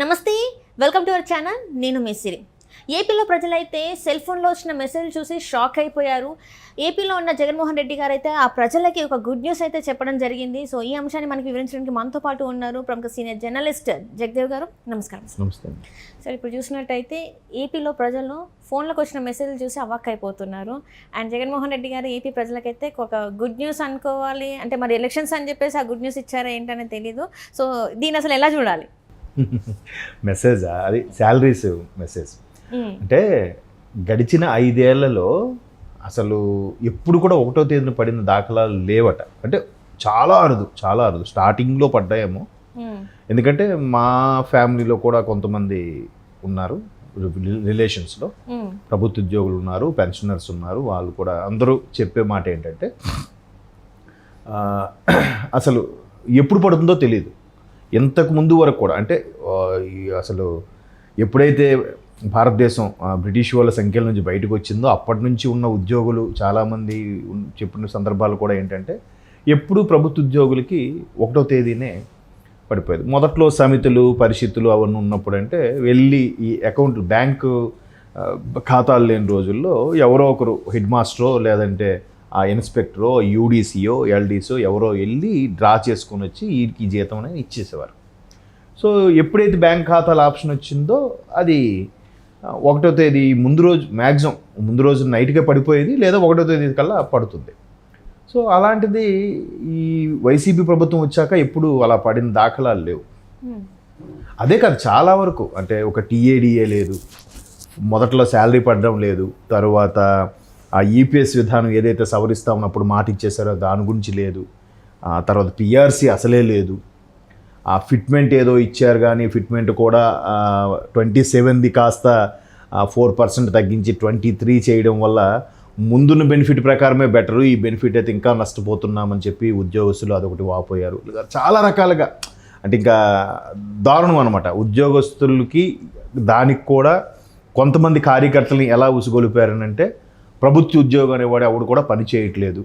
నమస్తే welcome to our channel నేను మిస్సిరి ఏపీలో ప్రజలైతే సెల్ ఫోన్లో వచ్చిన మెసేజ్ చూసి షాక్ అయిపోయారు. ఏపీలో ఉన్న జగన్మోహన్ రెడ్డి గారు అయితే ఆ ప్రజలకి ఒక గుడ్ న్యూస్ అయితే చెప్పడం జరిగింది. సో ఈ అంశాన్ని మనకి వివరించడానికి మనతో పాటు ఉన్నారు ప్రముఖ సీనియర్ జర్నలిస్ట్ జగదేవ్ గారు. నమస్కారం అండి. సార్ ఇప్పుడు చూసినట్టయితే ఏపీలో ప్రజలు ఫోన్లకు వచ్చిన మెసేజ్లు చూసి అవాక్ అయిపోతున్నారు. అండ్ జగన్మోహన్ రెడ్డి గారు ఏపీ ప్రజలకైతే ఒక గుడ్ న్యూస్ అనుకోవాలి. అంటే మరి ఎలక్షన్స్ అని చెప్పేసి ఆ గుడ్ న్యూస్ ఇచ్చారా ఏంటనేది తెలీదు. సో దీన్ని అసలు ఎలా చూడాలి? మెసేజ్? అది శాలరీస్ మెసేజ్. అంటే గడిచిన ఐదేళ్ళలో అసలు ఎప్పుడు కూడా ఒకటో తేదీన పడిన దాఖలాలు లేవట. అంటే చాలా అరుదు చాలా అరుదు. స్టార్టింగ్లో పడ్డాయేమో. ఎందుకంటే మా ఫ్యామిలీలో కూడా కొంతమంది ఉన్నారు రిలేషన్స్లో. ప్రభుత్వ ఉద్యోగులు ఉన్నారు పెన్షనర్స్ ఉన్నారు వాళ్ళు కూడా అందరూ చెప్పే మాట ఏంటంటే అసలు ఎప్పుడు పడుతుందో తెలియదు ఇంతకు ముందు వరకు కూడా అంటే ఈ అసలు ఎప్పుడైతే భారతదేశం ఆ, బ్రిటిష్ వాళ్ళ సంఖ్యల నుంచి బయటకు వచ్చిందో అప్పటి నుంచి ఉన్న ఉద్యోగులు చాలామంది చెప్పిన సందర్భాలు కూడా ఏంటంటే ఎప్పుడూ ప్రభుత్వ ఉద్యోగులకి ఒకటో తేదీనే పడిపోయేది. మొదట్లో సమితులు పరిస్థితులు అవన్నీ ఉన్నప్పుడు అంటే వెళ్ళి ఈ అకౌంట్లు బ్యాంకు ఖాతాలు లేని రోజుల్లో ఎవరో ఒకరు హెడ్ మాస్టరో లేదంటే ఆ ఇన్స్పెక్టరో యూడీసీయో ఎల్డీసో ఎవరో వెళ్ళి డ్రా చేసుకొని వచ్చి వీడికి జీతం అనేది ఇచ్చేసేవారు. సో ఎప్పుడైతే బ్యాంక్ ఖాతాల ఆప్షన్ వచ్చిందో అది ఒకటో తేదీ ముందు రోజు మ్యాక్సిమం ముందు రోజు నైట్గా పడిపోయేది లేదా ఒకటో తేదీ కల్లా పడుతుంది. సో అలాంటిది ఈ వైసీపీ ప్రభుత్వం వచ్చాక ఎప్పుడు అలా పడిన దాఖలాలు లేవు. అదే కాదు చాలా వరకు అంటే ఒక టీఏడిఏ లేదు మొదట్లో శాలరీ పడడం లేదు తర్వాత ఆ ఈపీఎస్ విధానం ఏదైతే సవరిస్తామన్నప్పుడు మాట ఇచ్చేసారో దాని గురించి లేదు. తర్వాత పిఆర్సీ అసలే లేదు. ఆ ఫిట్మెంట్ ఏదో ఇచ్చారు కానీ ఫిట్మెంట్ కూడా ట్వంటీ సెవెన్ది కాస్త ఫోర్ పర్సెంట్ తగ్గించి ట్వంటీ త్రీ చేయడం వల్ల ముందున్న బెనిఫిట్ ప్రకారమే బెటర్. ఈ బెనిఫిట్ అయితే ఇంకా నష్టపోతున్నామని చెప్పి ఉద్యోగస్తులు అదొకటి వాపోయారు. చాలా రకాలుగా అంటే ఇంకా దారుణం అనమాట ఉద్యోగస్తులకి దానికి కూడా కొంతమంది కార్యకర్తలను ఎలా ఉసుగొలిపారనంటే ప్రభుత్వ ఉద్యోగం అనేవాడు ఎవడు కూడా పని చేయట్లేదు.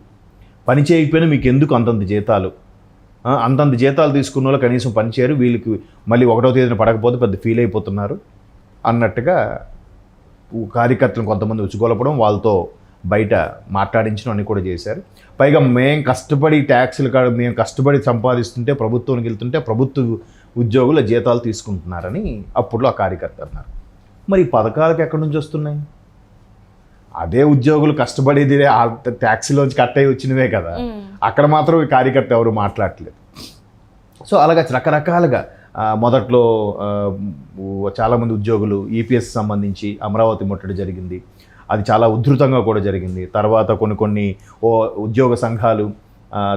పని చేయకపోయినా మీకు ఎందుకు అంతంత జీతాలు? అంతంత జీతాలు తీసుకున్న వాళ్ళు కనీసం పని చేయరు. వీళ్ళకి మళ్ళీ ఒకటో తేదీన పడకపోతే పెద్ద ఫీల్ అయిపోతున్నారు. అన్నట్టుగా కార్యకర్తలు కార్యకర్తలను కొంతమంది ఉచ్చుకోలపడం వాళ్ళతో బయట మాట్లాడించడం అన్ని కూడా చేశారు. పైగా మేము కష్టపడి ట్యాక్సులు కాడ మేము కష్టపడి సంపాదిస్తుంటే ప్రభుత్వానికి వెళ్తుంటే ప్రభుత్వ ఉద్యోగుల జీతాలు తీసుకుంటున్నారని అప్పుడులో ఆ కార్యకర్త అన్నారు. మరి ఈ పథకాలకు ఎక్కడి నుంచి వస్తున్నాయి? అదే ఉద్యోగులు కష్టపడేది ట్యాక్సీలోంచి కట్ అయ్యి వచ్చినవే కదా. అక్కడ మాత్రం ఈ కార్యకర్త ఎవరు మాట్లాడట్లేదు సో అలాగా రకరకాలుగా మొదట్లో చాలామంది ఉద్యోగులు ఈపీఎస్ సంబంధించి అమరావతి ముట్టడి జరిగింది. అది చాలా ఉధృతంగా కూడా జరిగింది. తర్వాత కొన్ని కొన్ని ఓ ఉద్యోగ సంఘాలు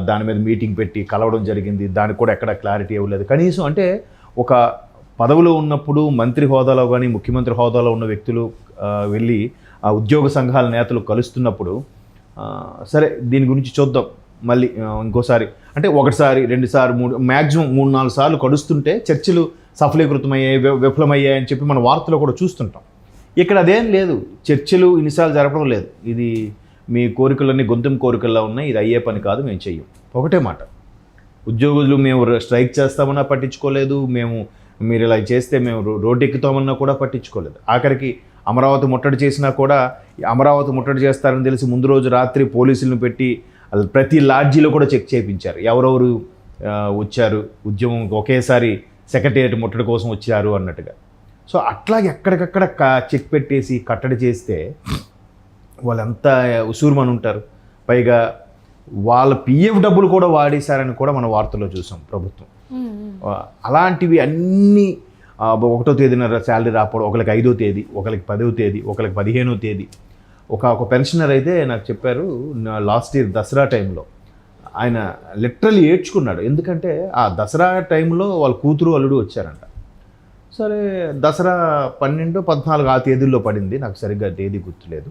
దాని మీద మీటింగ్ పెట్టి కలవడం జరిగింది. దానికి కూడా ఎక్కడ క్లారిటీ ఇవ్వలేదు. కనీసం అంటే ఒక పదవిలో ఉన్నప్పుడు మంత్రి హోదాలో కానీ ముఖ్యమంత్రి హోదాలో ఉన్న వ్యక్తులు వెళ్ళి ఆ ఉద్యోగ సంఘాల నేతలు కలుస్తున్నప్పుడు సరే దీని గురించి చూద్దాం. మళ్ళీ ఇంకోసారి. అంటే ఒకటిసారి రెండుసార్లు మూడు మ్యాక్సిమం మూడు నాలుగు సార్లు కడుస్తుంటే చర్చలు సఫలీకృతమయ్యాయి విఫలమయ్యాయని విఫలమయ్యాయి అని చెప్పి మన వార్తలో కూడా చూస్తుంటాం. ఇక్కడ అదేం లేదు. చర్చలు ఇన్నిసార్లు జరపడం లేదు. ఇది మీ కోరికలన్నీ గొంతుం కోరికల్లో ఉన్నాయి. ఇది అయ్యే పని కాదు. మేము చెయ్యం. ఒకటే మాట. ఉద్యోగులు మేము స్ట్రైక్ చేస్తామన్నా పట్టించుకోలేదు. మేము మీరు ఇలా చేస్తే మేము రోడ్డు ఎక్కుతామన్నా కూడా పట్టించుకోలేదు. ఆఖరికి అమరావతి ముట్టడి చేసినా కూడా అమరావతి ముట్టడి చేస్తారని తెలిసి ముందు రోజు రాత్రి పోలీసులను పెట్టి ప్రతి లాడ్జీలో కూడా చెక్ చేయించారు ఎవరెవరు వచ్చారు ఉద్యమం ఒకేసారి సెక్రటేరియట్ ముట్టడి కోసం వచ్చారు అన్నట్టుగా. సో అట్లా ఎక్కడికక్కడ క- చెక్ పెట్టేసి కట్టడి చేస్తే వాళ్ళంతా ఉసూరుమని ఉంటారు. పైగా వాళ్ళ పిఎఫ్ డబ్బులు కూడా వాడేశారని కూడా మన వార్తల్లో చూసాం ప్రభుత్వం. అలాంటివి అన్నీ ఒకటో తేదీన శాలరీ రాకపోవడం ఒకరికి ఐదో తేదీ ఒకరికి పదో తేదీ ఒకరికి పదిహేనో తేదీ. ఒక ఒక పెన్షనర్ అయితే నాకు చెప్పారు నా లాస్ట్ ఇయర్ దసరా టైంలో. ఆయన లిటరలీ ఏడ్చుకున్నాడు. ఎందుకంటే ఆ దసరా టైంలో వాళ్ళ కూతురు అల్లుడు వచ్చారంట. సరే దసరా పన్నెండు పద్నాలుగు ఆ తేదీల్లో పడింది. నాకు సరిగ్గా తేదీ గుర్తులేదు.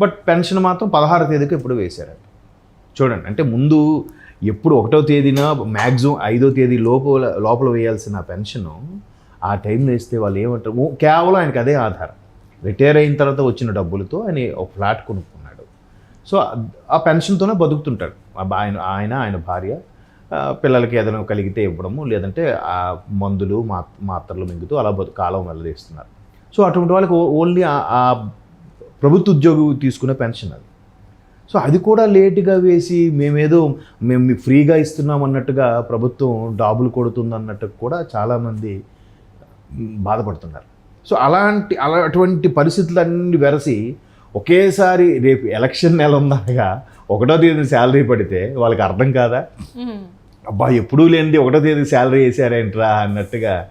బట్ పెన్షన్ మాత్రం పదహారు తేదీకి ఇప్పుడు వేశారంట. చూడండి అంటే ముందు ఎప్పుడు ఒకటో తేదీన మ్యాక్సిమం ఐదో తేదీ లోపల లోపల వేయాల్సిన పెన్షన్ ఆ టైంలో ఇస్తే వాళ్ళు ఏమంటారు? కేవలం ఆయనకి అదే ఆధారం. రిటైర్ అయిన తర్వాత వచ్చిన డబ్బులతో ఆయన ఒక ఫ్లాట్ కొనుక్కున్నాడు. సో ఆ పెన్షన్తోనే బతుకుతుంటాడు. ఆయన ఆయన ఆయన భార్య పిల్లలకి ఏదైనా కలిగితే ఇవ్వడము లేదంటే ఆ మందులు మా మాత్రలు మింగుతూ అలా బతు కాలం వెళ్ళదీస్తున్నారు సో అటువంటి వాళ్ళకి ఓన్లీ ఆ- ప్రభుత్వ ఉద్యోగి తీసుకునే పెన్షన్ అది. సో అది కూడా లేటుగా వేసి మేమేదో మేము ఫ్రీగా ఇస్తున్నాం అన్నట్టుగా ప్రభుత్వం డాబులు కొడుతుంది అన్నట్టు కూడా చాలామంది బాధపడుతున్నారు. సో అలాంటి అలా అటువంటి పరిస్థితులన్నీ వెరసి ఒకేసారి రేపు ఎలక్షన్ నెల ఉందనగా ఒకటో తేదీ శాలరీ పడితే వాళ్ళకి అర్థం కాదా. అబ్బా ఎప్పుడూ లేనిది ఒకటో తేదీ శాలరీ వేసారేంట్రా అన్నట్టుగా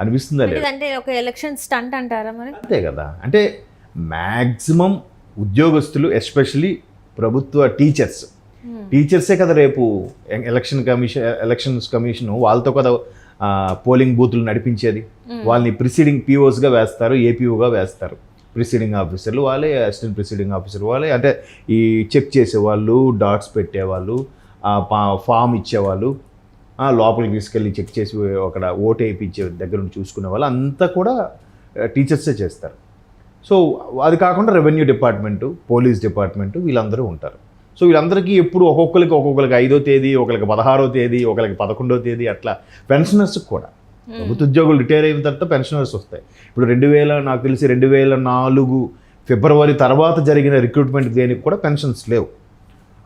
అనిపిస్తుందా అంటే ఒక ఎలక్షన్ స్టంట్ అంటారా మరి? అంతే కదా. అంటే మ్యాక్సిమం ఉద్యోగస్తులు ఎస్పెషలీ ప్రభుత్వ టీచర్స్. టీచర్సే కదా రేపు ఎలక్షన్ కమిషన్ ఎలక్షన్స్ కమిషన్ వాళ్ళతో కదా పోలింగ్ బూతులు నడిపించేది. వాళ్ళని ప్రిసీడింగ్ పీఓస్గా వేస్తారు ఏపీఓగా వేస్తారు. ప్రిసీడింగ్ ఆఫీసర్లు వాళ్ళే అసిస్టెంట్ ప్రిసీడింగ్ ఆఫీసర్ వాళ్ళే. అంటే ఈ చెక్ చేసేవాళ్ళు డాట్స్ పెట్టేవాళ్ళు ఫామ్ ఇచ్చేవాళ్ళు లోపలికి తీసుకెళ్ళి చెక్ చేసి అక్కడ ఓటు వేయించే దగ్గర నుంచి చూసుకునే వాళ్ళు అంతా కూడా టీచర్సే చేస్తారు. సో అది కాకుండా రెవెన్యూ డిపార్ట్మెంటు పోలీస్ డిపార్ట్మెంటు వీళ్ళందరూ ఉంటారు. సో వీళ్ళందరికీ ఎప్పుడు ఒక్కొక్కరికి ఒక్కొక్కరికి ఐదో తేదీ ఒకరికి పదహారో తేదీ ఒకరికి పదకొండో తేదీ అట్లా. పెన్షనర్స్కి కూడా. ప్రభుత్వ ఉద్యోగులు రిటైర్ అయిన తర్వాత పెన్షనర్స్ వస్తాయి. ఇప్పుడు రెండు వేల నాకు తెలిసి రెండు వేల నాలుగు ఫిబ్రవరి తర్వాత జరిగిన రిక్రూట్మెంట్ దేనికి కూడా పెన్షన్స్ లేవు.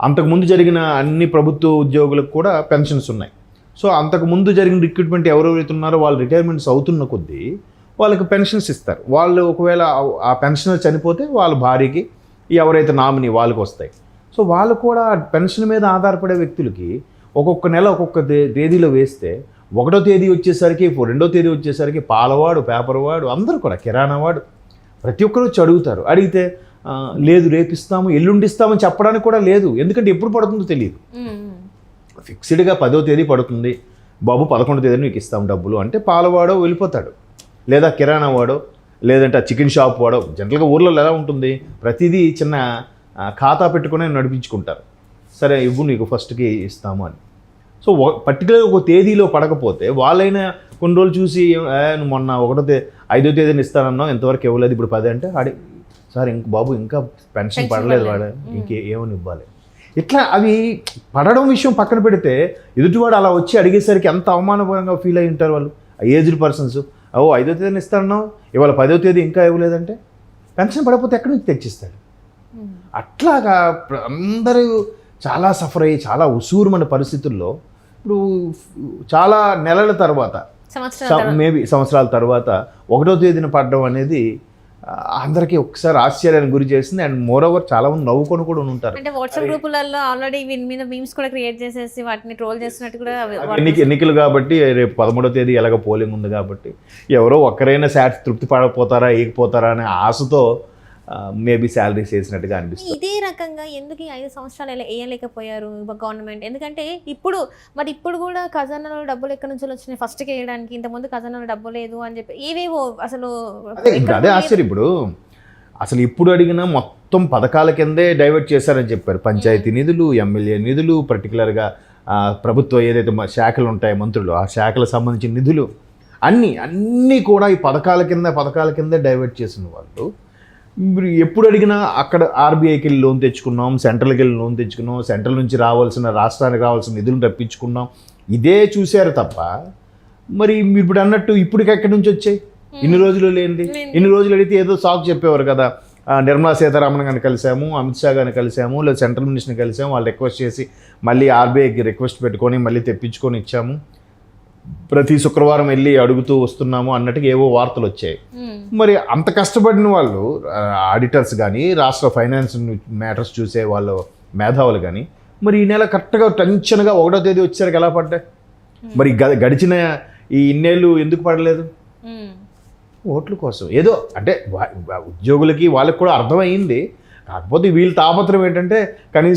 అంతకుముందు జరిగిన అన్ని ప్రభుత్వ ఉద్యోగులకు కూడా పెన్షన్స్ ఉన్నాయి. సో అంతకుముందు జరిగిన రిక్రూట్మెంట్ ఎవరెవరైతే ఉన్నారో వాళ్ళు రిటైర్మెంట్స్ అవుతున్న కొద్దీ వాళ్ళకి పెన్షన్స్ ఇస్తారు. వాళ్ళు ఒకవేళ ఆ- ఆ పెన్షనర్ చనిపోతే వాళ్ళ భార్యకి ఎవరైతే నామినీ వాళ్ళకి వస్తాయి. సో వాళ్ళు కూడా పెన్షన్ మీద ఆధారపడే వ్యక్తులకి ఒక్కొక్క నెల ఒక్కొక్క తేదీలో వేస్తే ఒకటో తేదీ వచ్చేసరికి రెండో తేదీ వచ్చేసరికి పాలవాడు పేపర్ వాడు అందరూ కూడా కిరాణా వాడు. ప్రతి ఒక్కరు వచ్చి అడుగుతారు. అడిగితే "ఆ, లేదు రేపిస్తాము ఎల్లుండి ఇస్తామని చెప్పడానికి కూడా లేదు. ఎందుకంటే ఎప్పుడు పడుతుందో తెలియదు. ఫిక్స్డ్గా పదో తేదీ పడుతుంది. బాబు పదకొండో తేదీ నీకు ఇస్తాం డబ్బులు. అంటే పాలవాడో వెళ్ళిపోతాడు. లేదా కిరాణా వాడో లేదంటే ఆ చికెన్ షాప్ వాడో. జనరల్గా ఊర్లలో ఎలా ఉంటుంది? ప్రతిదీ చిన్న ఖాతా పెట్టుకుని నడిపించుకుంటారు. సరే ఇవ్వు నీకు ఫస్ట్కి ఇస్తాము అని. సో పర్టికులర్ ఒక తేదీలో పడకపోతే వాళ్ళైనా కొన్ని రోజులు చూసి "ఏ, నువ్వు మొన్న ఒకటో తే ఐదో తేదీని ఇస్తానన్నావు ఎంతవరకు ఇవ్వలేదు ఇప్పుడు పది? అంటే అడి సార్ ఇంక బాబు ఇంకా పెన్షన్ పడలేదు వాడు. ఇంకే ఏమని ఇవ్వాలి? ఇట్లా అవి పడడం విషయం పక్కన పెడితే ఎదుటివాడు అలా వచ్చి అడిగేసరికి ఎంత అవమానకరంగా ఫీల్ అయి ఉంటారు వాళ్ళు? ఏజ్డ్ పర్సన్స్ ఓ ఐదో తేదీని ఇస్తానన్నావు ఇవాళ పదో తేదీ ఇంకా ఇవ్వలేదంటే? పెన్షన్ పడకపోతే ఎక్కడి నుంచి తెచ్చిస్తాడు. అట్లాగా అందరూ చాలా సఫర్ అయ్యి చాలా ఉసూరుమైన పరిస్థితుల్లో ఇప్పుడు చాలా నెలల తర్వాత మేబీ సంవత్సరాల తర్వాత ఒకటో తేదీన పడడం అనేది అందరికీ ఒకసారి ఆశ్చర్యానికి గురి చేసింది. అండ్ మోర్ ఓవర్ చాలా మంది నవ్వుకొని కూడా ఉంటారు. అంటే వాట్సాప్ గ్రూపులలో ఆల్రెడీ వీని మీద మీమ్స్ కూడా క్రియేట్ చేసేసి వాటిని ట్రోల్ చేస్తున్నట్టు కూడా ఎన్నిక ఎన్నికలు కాబట్టి రేపు పదమూడో తేదీ ఎలాగ పోలింగ్ ఉంది కాబట్టి ఎవరో ఒక్కరైనా శాట్ తృప్తి పడకపోతారా ఏకపోతారా అనే ఆశతో మేబీ శాలరీస్ వేసినట్టుగా అనిపిస్తుంది. ఇదే రకంగా ఎందుకు ఈ ఐదు సంవత్సరాలు ఇలా వేయలేకపోయారు గవర్నమెంట్? ఎందుకంటే ఇప్పుడు మరి ఇప్పుడు కూడా ఖజానాలో డబ్బులు ఎక్కడి నుంచి వచ్చినాయి? ఫస్ట్కి వేయడానికి ఇంతకుముందు ఖజానాలో డబ్బు లేదు అని చెప్పి ఏవేవో అసలు అదే. ఆశ్చర్యం ఇప్పుడు. అసలు ఇప్పుడు అడిగినా మొత్తం పథకాల కిందే డైవర్ట్ చేశారని చెప్పారు. పంచాయతీ నిధులు ఎమ్మెల్యే నిధులు పర్టికులర్గా ప్రభుత్వ ఏదైతే శాఖలు ఉంటాయో మంత్రులు ఆ శాఖలకు సంబంధించిన నిధులు అన్నీ అన్నీ కూడా ఈ పథకాల కింద పథకాల కింద డైవర్ట్ చేసిన వాళ్ళు మీరు ఎప్పుడు అడిగినా అక్కడ ఆర్బీఐకి వెళ్ళి లోన్ తెచ్చుకున్నాం సెంట్రల్కి వెళ్ళి లోన్ తెచ్చుకున్నాం సెంట్రల్ నుంచి రావాల్సిన రాష్ట్రానికి రావాల్సిన నిధులను రప్పించుకున్నాం. ఇదే చూశారు తప్ప మరి మీరు ఇప్పుడు అన్నట్టు ఇప్పటికి ఎక్కడి నుంచి వచ్చాయి? ఇన్ని రోజులు లేనిది. ఇన్ని రోజులు అడిగితే ఏదో సాకు చెప్పేవారు కదా. నిర్మలా సీతారామన్ గారిని కలిసాము అమిత్ షా గారిని కలిసాము లేదా సెంట్రల్ మినిస్టర్ని కలిసాము వాళ్ళు రిక్వెస్ట్ చేసి మళ్ళీ ఆర్బీఐకి రిక్వెస్ట్ పెట్టుకొని మళ్ళీ తెప్పించుకొని ఇచ్చాము. ప్రతి శుక్రవారం వెళ్ళి అడుగుతూ వస్తున్నాము అన్నట్టుగా ఏవో వార్తలు వచ్చాయి. మరి అంత కష్టపడిన వాళ్ళు ఆడిటర్స్ కానీ రాష్ట్ర ఫైనాన్స్ మ్యాటర్స్ చూసే వాళ్ళు మేధావులు కానీ మరి ఈ నెల కరెక్ట్గా టెన్షన్గా ఒకటో తేదీ వచ్చేసరికి ఎలా పడ్డాయి? మరి గ- గడిచిన ఈ ఇన్నేళ్ళు ఎందుకు పడలేదు? ఓట్ల కోసం. ఏదో అంటే ఉద్యోగులకి వాళ్ళకి కూడా అర్థమైంది. కాకపోతే వీళ్ళ తాపత్రం ఏంటంటే కనీసం